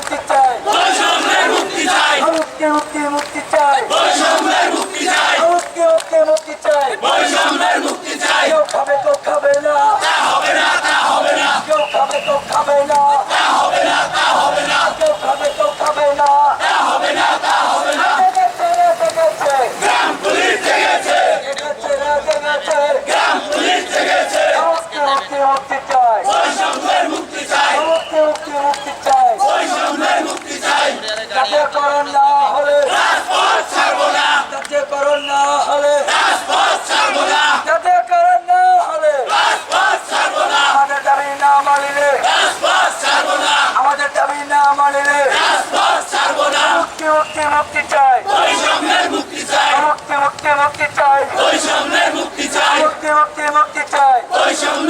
মুক্তি চাই। বৈষম্যের মুক্তি চাই। মুক্তি মুক্তি মুক্তি চাই। বৈষম্যের মুক্তি চাই। মুক্তি মুক্তি মুক্তি চাই। বৈষম্যের মুক্তি চাই। কেউ খাবে তো খাবে না। তা হবে না তা হবে না। কেউ খাবে তো খাবে না। করণ না হলে রাজপথ ছাড়বো না। যাতে করণ না হলে রাজপথ ছাড়বো না। যাতে করণ না হলে রাজপথ ছাড়বো না। আমাদের দাবি না মানিলে রাজপথ ছাড়বো না। আমাদের দাবি না মানিলে রাজপথ ছাড়বো না। মুক্তি মুক্তি মুক্তি চাই। বৈষম্যের মুক্তি চাই। মুক্তি মুক্তি মুক্তি চাই। বৈষম্যের মুক্তি চাই। মুক্তি মুক্তি মুক্তি চাই। বৈষম্য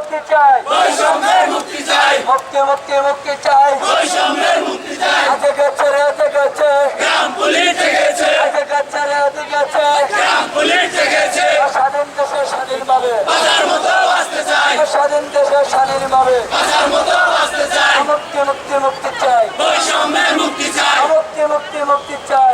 মুক্তি চাই। বৈষম্যের মুক্তি চাই। মুক্তি মুক্তি মুক্তি চাই। বৈষম্যের মুক্তি চাই। আজে গেছে রে আজে গেছে। গ্রাম পুলিশ জেগেছে আজে গেছে রে আজে গেছে। গ্রাম পুলিশ জেগেছে স্বাধীন দেশে স্বাধীনভাবে বাঁচার মতো বাঁচতে চাই। স্বাধীন দেশে স্বাধীনভাবে বাঁচার মতো বাঁচতে চাই। মুক্তি মুক্তি মুক্তি চাই। বৈষম্যের মুক্তি চাই। মুক্তি মুক্তি মুক্তি চাই।